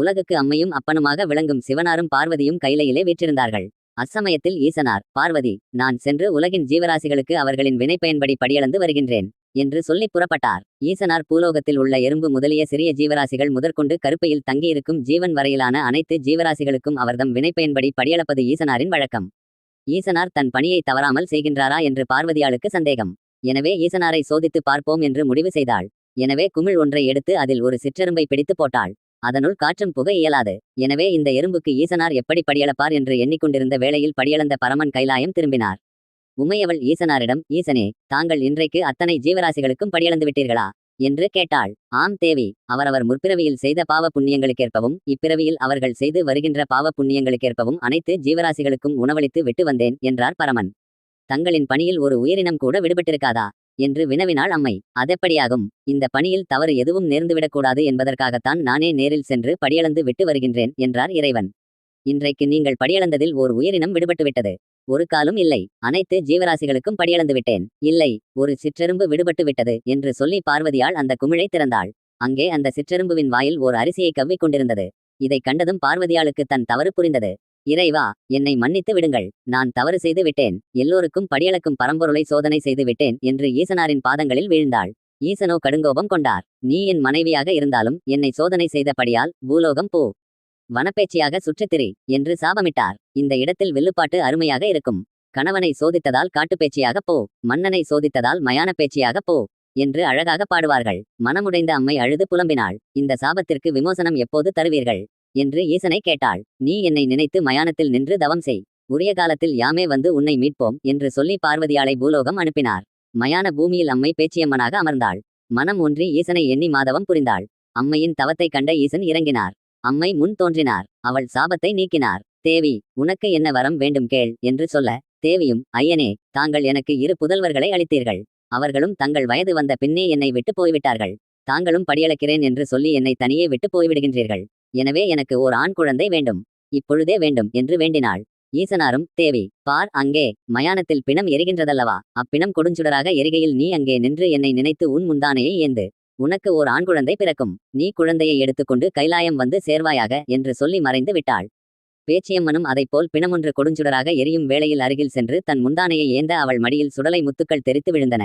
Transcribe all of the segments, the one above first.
உலகுக்கு அம்மையும் அப்பனுமாக விளங்கும் சிவனாரும் பார்வதியும் கைலையிலே வீற்றிருந்தார்கள். அச்சமயத்தில் ஈசனார் பார்வதி நான் சென்று உலகின் ஜீவராசிகளுக்கு அவர்களின் வினைப்பயன்படி படியளந்து வருகின்றேன் என்று சொல்லி புறப்பட்டார். ஈசனார் பூலோகத்தில் உள்ள எறும்பு முதலிய சிறிய ஜீவராசிகள் முதற்கொண்டு கருப்பையில் தங்கியிருக்கும் ஜீவன் வரையிலான அனைத்து ஜீவராசிகளுக்கும் அவர்தம் வினைப்பயன்படி படியளப்பது ஈசனாரின் வழக்கம். ஈசனார் தன் பணியை தவறாமல் செய்கின்றாரா என்று பார்வதியாளுக்கு சந்தேகம். எனவே ஈசனாரை சோதித்து பார்ப்போம் என்று முடிவு செய்தாள். எனவே குமிழ் ஒன்றை எடுத்து அதில் ஒரு சிற்றெரும்பை பிடித்து போட்டாள். அதனுள் காற்றும் புக இயலாது. எனவே இந்த எறும்புக்கு ஈசனார் எப்படி படியளப்பார் என்று எண்ணிக்கொண்டிருந்த வேளையில் படியளந்த பரமன் கைலாயம் திரும்பினார். உமையவள் ஈசனாரிடம் ஈசனே தாங்கள் இன்றைக்கு அத்தனை ஜீவராசிகளுக்கும் படியளந்து விட்டீர்களா? என்று கேட்டாள். ஆம் தேவி. அவரவர் முற்பிறவியில் செய்த பாவ புண்ணியங்களுக்கேற்பவும் இப்பிறவியில் அவர்கள் செய்து வருகின்ற பாவ புண்ணியங்களுக்கேற்பவும் அனைத்து ஜீவராசிகளுக்கும் உணவளித்து விட்டு வந்தேன் என்றார் பரமன். தங்களின் பணியில் ஒரு உயிரினம் கூட விடுபட்டிருக்காதா? என்று வினவினாள் அம்மை. அதெப்படியாகும்? இந்த பணியில் தவறு எதுவும் நேர்ந்துவிடக்கூடாது என்பதற்காகத்தான் நானே நேரில் சென்று படியளந்து விட்டு வருகின்றேன் என்றார் இறைவன். இன்றைக்கு நீங்கள் படியளந்ததில் ஓர் உயிரினம் விடுபட்டுவிட்டது. ஒரு காலும் இல்லை. அனைத்து ஜீவராசிகளுக்கும் படியளந்து விட்டேன். இல்லை. ஒரு சிற்றெரும்பு விடுபட்டு விட்டது என்று சொல்லி பார்வதியால் அந்த குமிழை திறந்தாள். அங்கே அந்த சிற்றெரும்புவின் வாயில் ஓர் அரிசியை கவ்விக் கொண்டிருந்தது இதை கண்டதும் பார்வதியாளுக்கு தன் தவறு புரிந்தது. இறைவா என்னை மன்னித்து விடுங்கள். நான் தவறு செய்து விட்டேன். எல்லோருக்கும் படியளக்கும் பரம்பொருளை சோதனை செய்து விட்டேன் என்று ஈசனாரின் பாதங்களில் வீழ்ந்தாள். ஈசனோ கடுங்கோபம் கொண்டார். நீ என் மனைவியாக இருந்தாலும் என்னை சோதனை செய்தபடியால் பூலோகம் போ. வனப்பேச்சியாக சுற்றித்திரி என்று சாபமிட்டார். இந்த இடத்தில் வில்லுப்பாட்டு அருமையாக இருக்கும். கணவனை சோதித்ததால் காட்டுப்பேச்சியாக போ. மன்னனை சோதித்ததால் மயான பேச்சியாக போ என்று அழகாக பாடுவார்கள். மனமுடைந்த அம்மை அழுது புலம்பினாள். இந்த சாபத்திற்கு விமோசனம் எப்போது தருவீர்கள்? என்று ஈசனை கேட்டாள். நீ என்னை நினைத்து மயானத்தில் நின்று தவம் செய். உரிய காலத்தில் யாமே வந்து உன்னை மீட்போம் என்று சொல்லி பார்வதியாளை பூலோகம் அனுப்பினார். மயான பூமியில் அம்மை பேச்சியம்மனாக அமர்ந்தாள். மனம் ஒன்றி ஈசனை எண்ணி மாதவம் புரிந்தாள். அம்மையின் தவத்தை கண்ட ஈசன் இறங்கினார். அம்மை முன் தோன்றினார். அவள் சாபத்தை நீக்கினார். தேவி உனக்கு என்ன வரம் வேண்டும் கேள் என்று சொல்ல தேவியும் ஐயனே தாங்கள் எனக்கு இரு புதல்வர்களை அளித்தீர்கள். அவர்களும் தங்கள் வயது வந்த பின்னே என்னை விட்டு போய்விட்டார்கள். தாங்களும் படியளக்கிறேன் என்று சொல்லி என்னை தனியே விட்டு போய்விடுகின்றீர்கள். எனவே எனக்கு ஓர் ஆண் குழந்தை வேண்டும். இப்பொழுதே வேண்டும் என்று வேண்டினாள். ஈசனாரும் தேவி பார் அங்கே மயானத்தில் பிணம் எரிகின்றதல்லவா? அப்பிணம் கொடுஞ்சுடராக எரிகையில் நீ அங்கே நின்று என்னை நினைத்து உன் முந்தானையை ஏந்து. உனக்கு ஓர் ஆண் குழந்தை பிறக்கும். நீ குழந்தையை எடுத்துக்கொண்டு கைலாயம் வந்து சேர்வாயாக என்று சொல்லி மறைந்து விட்டாள். பேச்சியம்மனும் அதைப்போல் பிணமொன்று கொடுஞ்சுடராக எரியும் வேளையில் அருகில் சென்று தன் முந்தானையை ஏந்த அவள் மடியில் சுடலை முத்துக்கள் தெரித்து விழுந்தன.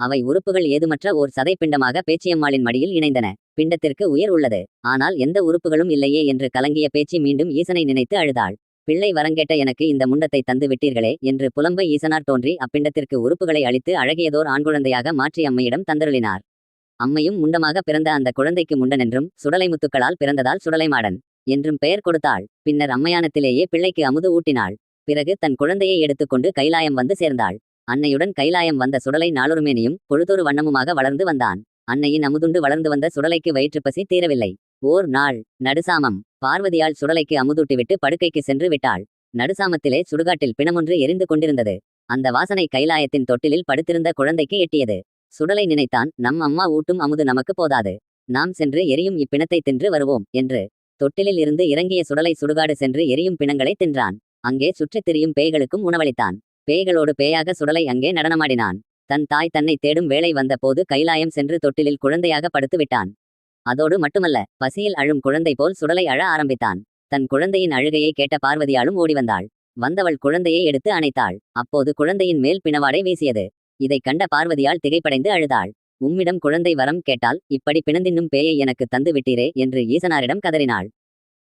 அவை உறுப்புகள் ஏதுமற்ற ஓர் சதை பிண்டமாக பேச்சியம்மாளின் மடியில் இணைந்தன. பிண்டத்திற்கு உயிர் உள்ளது. ஆனால் எந்த உறுப்புகளும் இல்லையே என்று கலங்கிய பேச்சி மீண்டும் ஈசனை நினைத்து அழுதாள். பிள்ளை வரங்கேட்ட எனக்கு இந்த முண்டத்தை தந்து விட்டீர்களே என்று புலம்ப ஈசனார் தோன்றி அப்பிண்டத்திற்கு உறுப்புகளை அளித்து அழகியதோர் ஆண்குழந்தையாக மாற்றி அம்மையிடம் தந்தருளினார். அம்மையும் முண்டமாக பிறந்த அந்த குழந்தைக்கு முண்டனென்றும் சுடலை முத்துக்களால் பிறந்ததால் சுடலைமாடன் என்றும் பெயர் கொடுத்தாள். பின்னர் அம்மையானத்திலேயே பிள்ளைக்கு அமுது ஊட்டினாள். பிறகு தன் குழந்தையை எடுத்துக்கொண்டு கைலாயம் வந்து சேர்ந்தாள். அன்னையுடன் கைலாயம் வந்த சுடலை நாளொருமேனியும் பொழுதொரு வண்ணமுமாக வளர்ந்து வந்தான். அன்னையின் அமுதுண்டு வளர்ந்து வந்த சுடலைக்கு வயிற்றுப்பசி தீரவில்லை. ஓர் நாள் நடுசாமம் பார்வதியால் சுடலைக்கு அமுதூட்டிவிட்டு படுக்கைக்கு சென்று விட்டாள். நடுசாமத்திலே சுடுகாட்டில் பிணமொன்று எரிந்து கொண்டிருந்தது. அந்த வாசனை கைலாயத்தின் தொட்டிலில் படுத்திருந்த குழந்தைக்கு எட்டியது. சுடலை நினைத்தான் நம் அம்மா ஊட்டும் அமுது நமக்கு போதாது. நாம் சென்று எரியும் இப்பிணத்தை தின்று வருவோம் என்று. தொட்டிலில் இருந்து இறங்கிய சுடலை சுடுகாடு சென்று எரியும் பிணங்களை தின்றான். அங்கே சுற்றித் திரியும் பேய்களுக்கும் உணவளித்தான். பேய்களோடு பேயாக சுடலை அங்கே நடனமாடினான். தன் தாய் தன்னை தேடும் வேலை வந்த போது கைலாயம் சென்று தொட்டிலில் குழந்தையாக படுத்து விட்டான் அதோடு மட்டுமல்ல பசியில் அழும் குழந்தை போல் சுடலை அழ ஆரம்பித்தான். தன் குழந்தையின் அழுகையை கேட்ட பார்வதியாலும் ஓடி வந்தாள். வந்தவள் குழந்தையை எடுத்து அணைத்தாள். அப்போது குழந்தையின் மேல் பிணவாடை வீசியது. இதை கண்ட பார்வதியால் திகைப்படைந்து அழுதாள். உம்மிடம் குழந்தை வரம் கேட்டால் இப்படி பிணந்தின்னும் பேயை எனக்கு தந்து விட்டீரே என்று ஈசனாரிடம் கதறினாள்.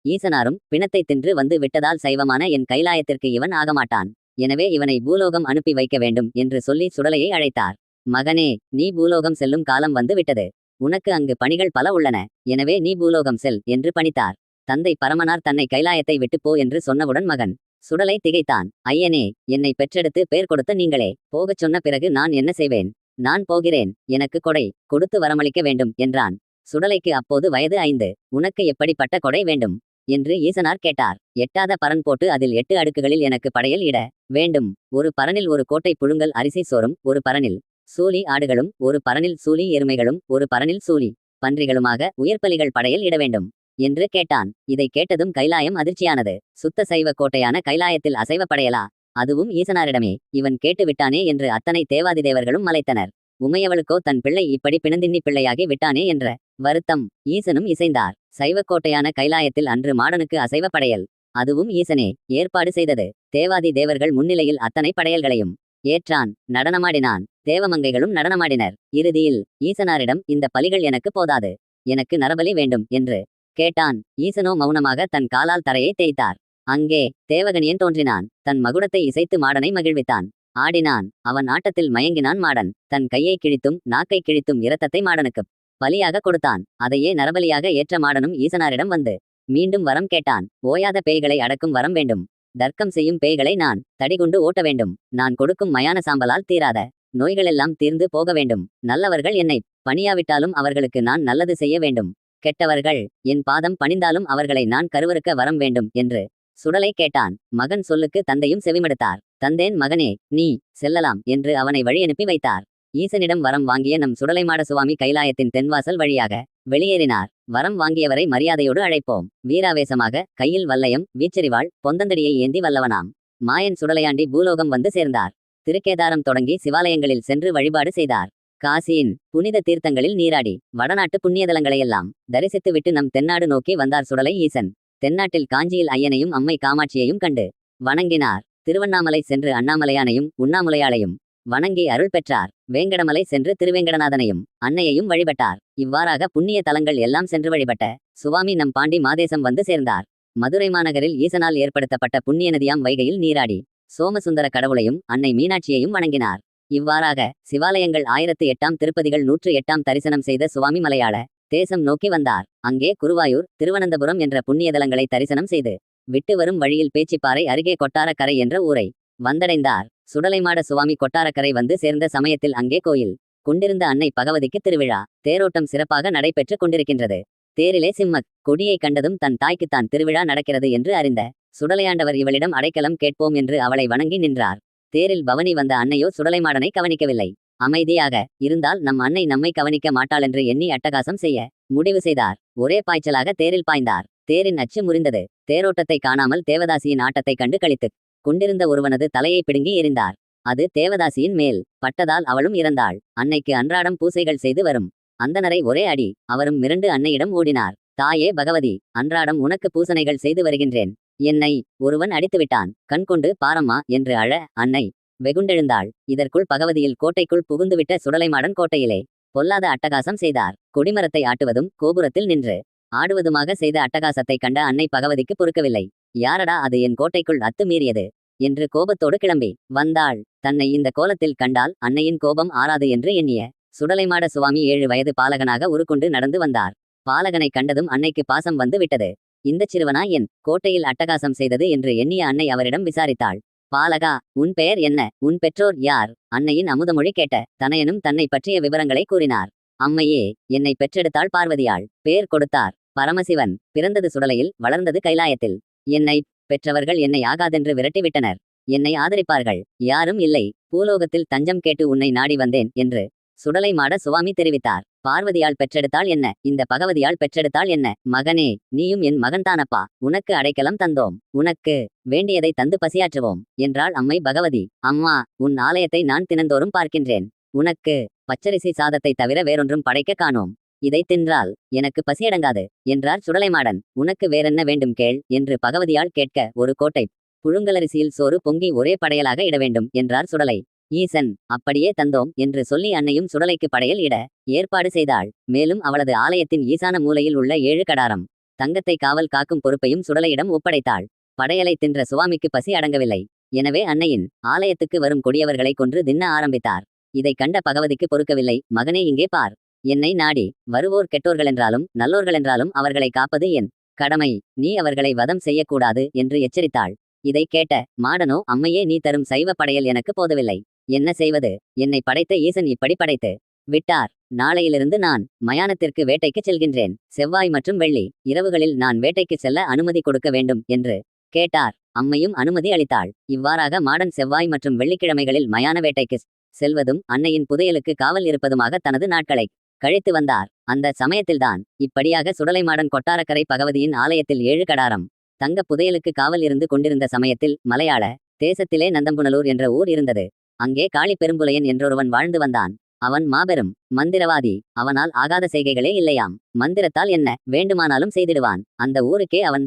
ஈசனாரும் பிணத்தை தின்று வந்து விட்டதால் சைவமான என் கைலாயத்திற்கு இவன் ஆகமாட்டான். எனவே இவனை பூலோகம் அனுப்பி வைக்க வேண்டும் என்று சொல்லி சுடலையை அழைத்தார். மகனே நீ பூலோகம் செல்லும் காலம் வந்து விட்டது. உனக்கு அங்கு பணிகள் பல உள்ளன. எனவே நீ பூலோகம் செல் என்று பணித்தார். தந்தை பரமனார் தன்னை கைலாயத்தை விட்டு போ என்று சொன்னவுடன் மகன் சுடலை திகைத்தான். ஐயனே என்னை பெற்றெடுத்து பேர் கொடுத்த நீங்களே. போகச் சொன்ன பிறகு நான் என்ன செய்வேன்? நான் போகிறேன். எனக்கு கொடை. கொடுத்து வரமளிக்க வேண்டும் என்றான். சுடலைக்கு அப்போது வயது ஐந்து. உனக்கு எப்படிப்பட்ட கொடை வேண்டும்? என்று ஈசனார் கேட்டார். எட்டாத பரன் போட்டு அதில் எட்டு அடுக்குகளில் எனக்கு படையல் இட வேண்டும். ஒரு பரனில் ஒரு கோட்டை புழுங்கல் அரிசி சோறும் ஒரு பரனில் சூலி ஆடுகளும் ஒரு பரனில் சூலி எருமைகளும் ஒரு பரனில் சூலி பன்றிகளுமாக உயர்பலிகள் படையல் இட வேண்டும் என்று கேட்டான். இதை கேட்டதும் கைலாயம் அதிர்ச்சியானது. சுத்த சைவ கோட்டையான கைலாயத்தில் அசைவ படையலா? அதுவும் ஈசனாரிடமே. இவன் கேட்டு விட்டானே என்று அத்தனை தேவாதி தேவர்களும் மலைத்தனர். உமையவளுக்கோ தன் பிள்ளை இப்படி பிணந்தின்னி பிள்ளையாகி விட்டானே என்ற வருத்தம் ஈசனும் இசைந்தார். சைவக்கோட்டையான கைலாயத்தில் அன்று மாடனுக்கு அசைவ படையல். அதுவும் ஈசனே ஏற்பாடு செய்தது. தேவாதி தேவர்கள் முன்னிலையில் அத்தனை படையல்களையும் ஏற்றான் நடனமாடினான். தேவமங்கைகளும் நடனமாடினர். இறுதியில் ஈசனாரிடம் இந்த பலிகள் எனக்கு போதாது. எனக்கு நரபலி வேண்டும் என்று கேட்டான். ஈசனோ மௌனமாக தன் காலால் தரையை தேய்த்தார். அங்கே தேவகனியன் தோன்றினான். தன் மகுடத்தை இசைத்து மாடனை மகிழ்வித்தான். ஆடினான். அவன் ஆட்டத்தில் மயங்கினான் மாடன். தன் கையை கிழித்தும் நாக்கை கிழித்தும் இரத்தத்தை மாடனுக்குப் பலியாக கொடுத்தான். அதையே நரபலியாக ஏற்ற மாடனும் ஈசனாரிடம் வந்து மீண்டும் வரம் கேட்டான். ஓயாத பேய்களை அடக்கும் வரம் வேண்டும். தர்க்கம் செய்யும் பேய்களை நான் தடிகுண்டு ஓட்ட வேண்டும். நான் கொடுக்கும் மயான சாம்பலால் தீராத நோய்களெல்லாம் தீர்ந்து போக வேண்டும். நல்லவர்கள் என்னை பணியாவிட்டாலும் அவர்களுக்கு நான் நல்லது செய்ய வேண்டும். கெட்டவர்கள் என் பாதம் பணிந்தாலும் அவர்களை நான் கருவறுக்க வரம் வேண்டும் என்று சுடலை கேட்டான். மகன் சொல்லுக்கு தந்தையும் செவிமடுத்தார். தந்தேன் மகனே நீ செல்லலாம் என்று அவனை வழியனுப்பி வைத்தார். ஈசனிடம் வரம் வாங்கிய நம் சுடலைமாட சுவாமி கைலாயத்தின் தென்வாசல் வழியாக வெளியேறினார். வரம் வாங்கியவரை மரியாதையோடு அழைப்போம். வீராவேசமாக கையில் வல்லயம் வீச்செறிவாள் பொந்தந்தடியை ஏந்தி வல்லவனாம். மாயன் சுடலையாண்டி பூலோகம் வந்து சேர்ந்தார். திருக்கேதாரம் தொடங்கி சிவாலயங்களில் சென்று வழிபாடு செய்தார். காசியின் புனித தீர்த்தங்களில் நீராடி வடநாட்டு புண்ணியதலங்களையெல்லாம் தரிசித்துவிட்டு நம் தென்னாடு நோக்கி வந்தார் சுடலை ஈசன். தென்னாட்டில் காஞ்சியில் ஐயனையும் அம்மை காமாட்சியையும் கண்டு வணங்கினார். திருவண்ணாமலை சென்று அண்ணாமலையானையும் உண்ணாமுலையாளையும் வணங்கி அருள் பெற்றார். வேங்கடமலை சென்று திருவேங்கடநாதனையும் அன்னையையும் வழிபட்டார். இவ்வாறாக புண்ணிய தலங்கள் எல்லாம் சென்று வழிபட்ட சுவாமி நம் பாண்டி மாதேசம் வந்து சேர்ந்தார். மதுரை மாநகரில் ஈசனால் ஏற்படுத்தப்பட்ட புண்ணிய நதியாம் வைகையில் நீராடி சோமசுந்தர கடவுளையும் அன்னை மீனாட்சியையும் வணங்கினார். இவ்வாறாக சிவாலயங்கள் ஆயிரத்து எட்டாம் திருப்பதிகள் நூற்று எட்டாம் தரிசனம் செய்த சுவாமி மலையாள தேசம் நோக்கி வந்தார். அங்கே குருவாயூர் திருவனந்தபுரம் என்ற புண்ணியதலங்களை தரிசனம் செய்து விட்டு வரும் வழியில் பேச்சிப்பாறை அருகே கொட்டாரக்கரை என்ற ஊரை வந்தடைந்தார். சுடலைமாட சுவாமி கொட்டாரக்கரை வந்து சேர்ந்த சமயத்தில் அங்கே கோயில். கொண்டிருந்த அன்னை பகவதிக்கு திருவிழா தேரோட்டம் சிறப்பாக நடைபெற்றுக் கொண்டிருக்கின்றது. தேரிலே சிம்மக் கொடியை கண்டதும் தன் தாய்க்குத்தான் திருவிழா நடக்கிறது என்று அறிந்த சுடலையாண்டவர் இவளிடம் அடைக்கலம் கேட்போம் என்று அவளை வணங்கி நின்றார். தேரில் பவனி வந்த அன்னையோ சுடலைமாடனை கவனிக்கவில்லை. அமைதியாக இருந்தால் நம் அன்னை நம்மை கவனிக்க மாட்டாளென்று எண்ணி அட்டகாசம் செய்ய முடிவு செய்தார். ஒரே பாய்ச்சலாக தேரில் பாய்ந்தார். தேரின் அச்சு முறிந்தது. தேரோட்டத்தை காணாமல் தேவதாசியின் ஆட்டத்தை கண்டு கழித்து கொண்டிருந்த ஒருவனது தலையை பிடுங்கி எறிந்தார் அது தேவதாசியின் மேல் பட்டதால் அவளும் இறந்தாள். அன்னைக்கு அன்றாடம் பூசைகள் செய்து வரும். அந்தனரை ஒரே அடி அவரும் மிரண்டு அன்னையிடம் ஓடினார். தாயே பகவதி அன்றாடம் உனக்கு பூசனைகள் செய்து வருகின்றேன். என்னை ஒருவன் அடித்துவிட்டான் கண் கொண்டு பாரம்மா என்று அழ அன்னை வெகுண்டெழுந்தாள். இதற்குள் பகவதியில் கோட்டைக்குள் புகுந்துவிட்ட சுடலைமாடன் கோட்டையிலே பொல்லாத அட்டகாசம் செய்தார். கொடிமரத்தை ஆட்டுவதும் கோபுரத்தில் நின்று ஆடுவதுமாக செய்த அட்டகாசத்தை கண்ட அன்னை பகவதிக்கு பொறுக்கவில்லை. யாரடா அது? என் கோட்டைக்குள் அத்துமீறியது என்று கோபத்தோடு கிளம்பி. வந்தாள். தன்னை இந்த கோலத்தில் கண்டால் அன்னையின் கோபம் ஆறாது என்று எண்ணிய சுடலைமாட சுவாமி ஏழு வயது பாலகனாக உருக்கொண்டு நடந்து வந்தார். பாலகனை கண்டதும் அன்னைக்கு பாசம் வந்து விட்டது. இந்த சிறுவனா என் கோட்டையில் அட்டகாசம் செய்தது என்று எண்ணிய அன்னை அவரிடம் விசாரித்தாள். பாலகா உன் பெயர் என்ன? உன் பெற்றோர் யார்? அன்னையின் அமுதமொழி கேட்ட தனையனும் தன்னை பற்றிய விவரங்களை கூறினார். அம்மையே என்னை பெற்றெடுத்தாள் பார்வதியாள். பேர் கொடுத்தார். பரமசிவன். பிறந்தது சுடலையில் வளர்ந்தது கைலாயத்தில். என்னை பெற்றவர்கள் என்னை ஆகாதென்று விரட்டிவிட்டனர். என்னை ஆதரிப்பார்கள். யாரும் இல்லை. பூலோகத்தில் தஞ்சம் கேட்டு உன்னை நாடி வந்தேன் என்று சுடலை மாட சுவாமி தெரிவித்தார். பார்வதியால் பெற்றெடுத்தால் என்ன? இந்த பகவதியால் பெற்றெடுத்தால் என்ன? மகனே நீயும் என் மகன்தானப்பா. உனக்கு அடைக்கலம் தந்தோம். உனக்கு வேண்டியதை தந்து பசியாற்றுவோம் என்றாள் அம்மை பகவதி. அம்மா உன் ஆலயத்தை நான் தினந்தோறும் பார்க்கின்றேன். உனக்கு பச்சரிசி சாதத்தை தவிர வேறொன்றும் படைக்க காணோம். இதை தின்றால் எனக்கு பசியடங்காது என்றார் சுடலைமாடன். உனக்கு வேறென்ன வேண்டும் கேள் என்று பகவதியால் கேட்க ஒரு கோட்டை. புழுங்கலரிசியில் சோறு பொங்கி ஒரே படையலாக இட வேண்டும் என்றார் சுடலை. ஈசன் அப்படியே தந்தோம் என்று சொல்லி அன்னையும் சுடலைக்கு படையல் இட. ஏற்பாடு செய்தாள். மேலும் அவளது ஆலயத்தின் ஈசான மூலையில் உள்ள ஏழு கடாரம். தங்கத்தை காவல் காக்கும் பொறுப்பையும் சுடலையிடம் ஒப்படைத்தாள். படையலை தின்ற சுவாமிக்கு பசி அடங்கவில்லை. எனவே அன்னையின் ஆலயத்துக்கு வரும் கொடியவர்களை கொன்று தின்ன ஆரம்பித்தார். இதை கண்ட பகவதிக்கு பொறுக்கவில்லை. மகனே இங்கே பார். என்னை நாடி வருவோர் கெட்டோர்களென்றாலும் நல்லோர்களென்றாலும் அவர்களை காப்பது என் கடமை. நீ அவர்களை வதம் செய்யக்கூடாது என்று எச்சரித்தாள். இதை கேட்ட மாடனோ அம்மையே நீ தரும் சைவ படையல் எனக்கு போதவில்லை. என்ன செய்வது? என்னை படைத்த ஈசன் இப்படி படைத்து விட்டார். நாளையிலிருந்து நான் மயானத்திற்கு வேட்டைக்கு செல்கின்றேன். செவ்வாய் மற்றும் வெள்ளி இரவுகளில் நான் வேட்டைக்கு செல்ல அனுமதி கொடுக்க வேண்டும் என்று கேட்டார். அம்மையும் அனுமதி அளித்தாள். இவ்வாறாக மாடன் செவ்வாய் மற்றும் வெள்ளிக்கிழமைகளில் மயான வேட்டைக்கு செல்வதும் அன்னையின் புதையலுக்கு காவல் இருப்பதுமாக தனது நாட்களை கழித்து வந்தார். அந்த சமயத்தில்தான் இப்படியாக சுடலைமாடன் கொட்டாரக்கரை பகவதியின் ஆலயத்தில் ஏழு கடாரம் தங்க புதையலுக்கு காவல் இருந்து கொண்டிருந்த சமயத்தில் மலையாள தேசத்திலே நந்தம்புனலூர் என்ற ஊர் இருந்தது. அங்கே காளி பெரும்புலையன் என்றொருவன் வாழ்ந்து வந்தான். அவன் மாபெரும் மந்திரவாதி அவனால் ஆகாத செய்கைகளே இல்லையாம். மந்திரத்தால் என்ன வேண்டுமானாலும் செய்திடுவான். அந்த ஊருக்கே அவன்